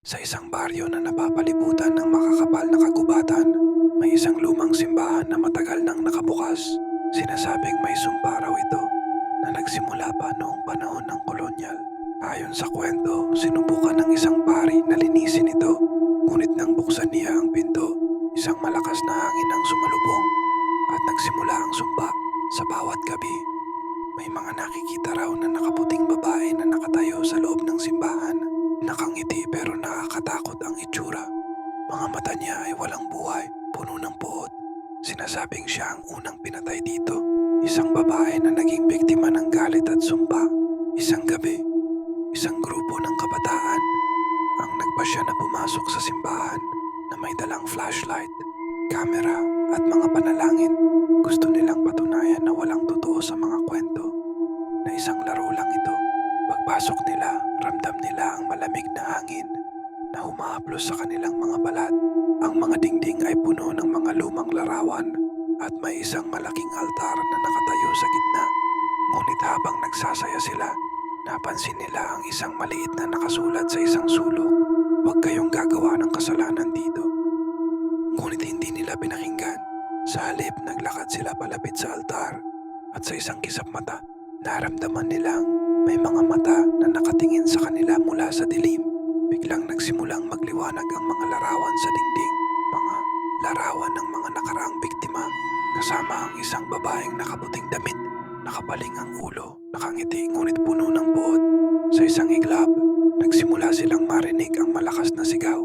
Sa isang baryo na napapalibutan ng makakapal na kagubatan, may isang lumang simbahan na matagal nang nakabukas. Sinasabing may sumpa raw ito na nagsimula pa noong panahon ng kolonyal. Ayon sa kwento, sinubukan ng isang pari na linisin ito. Ngunit nang buksan niya ang pinto, isang malakas na hangin ang sumalubong at nagsimula ang sumpa sa bawat gabi. May mga nakikita raw na nakaputing babae na nakatayo Mga mata niya ay walang buhay, puno ng puot. Sinasabing siya ang unang pinatay dito. Isang babae na naging biktima ng galit at sumpa. Isang gabi, isang grupo ng kabataan ang nagpasya na pumasok sa simbahan na may dalang flashlight, camera at mga panalangin. Gusto nilang patunayan na walang totoo sa mga kwento na isang laro lang ito. Pagpasok nila, ramdam nila ang malamig na hangin na humahaplos sa kanilang mga balat. Ang mga dingding ay puno ng mga lumang larawan at may isang malaking altar na nakatayo sa gitna. Ngunit habang nagsasaya sila, napansin nila ang isang maliit na nakasulat sa isang sulok. Huwag kayong gagawa ng kasalanan dito. Ngunit hindi nila pinakinggan. Sa halip, naglakad sila palapit sa altar at sa isang kisap mata, naramdaman nilang may mga mata na nakatingin sa kanila mula sa dilim. Magliwanag ang mga larawan sa dingding. Mga larawan ng mga nakaraang biktima. Kasama ang isang babaeng nakaputing damit. Nakapaling ang ulo, nakangiti ngunit puno ng buot. Sa isang iglap, nagsimula silang marinig ang malakas na sigaw.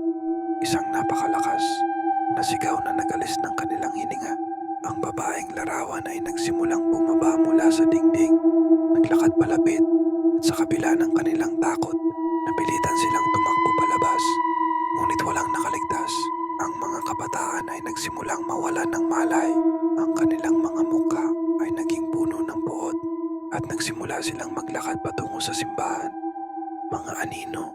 Isang napakalakas na sigaw na nagalis ng kanilang hininga. Ang babaeng larawan ay nagsimulang bumaba nagsimulang mawalan ng malay. Ang kanilang mga mukha ay naging puno ng buot at nagsimula silang maglakad patungo sa simbahan. Mga anino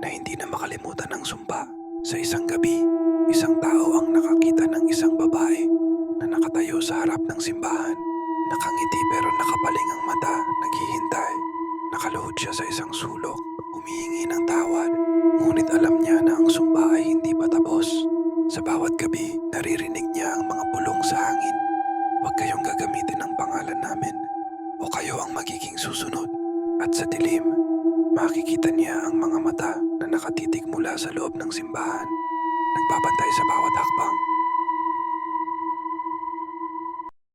na hindi na makalimutan ng sumpa. Sa isang gabi, isang tao ang nakakita ng isang babae na nakatayo sa harap ng simbahan. Nakangiti pero nakapaling ang mata, naghihintay. Nakaluhod siya sa isang sulok, humihingi ng tawad. Ngunit alam niya na ang sumpa pangalan namin o kayo ang magiging susunod. At sa dilim, makikita niya ang mga mata na nakatitig mula sa loob ng simbahan. Nagbabantay sa bawat hakbang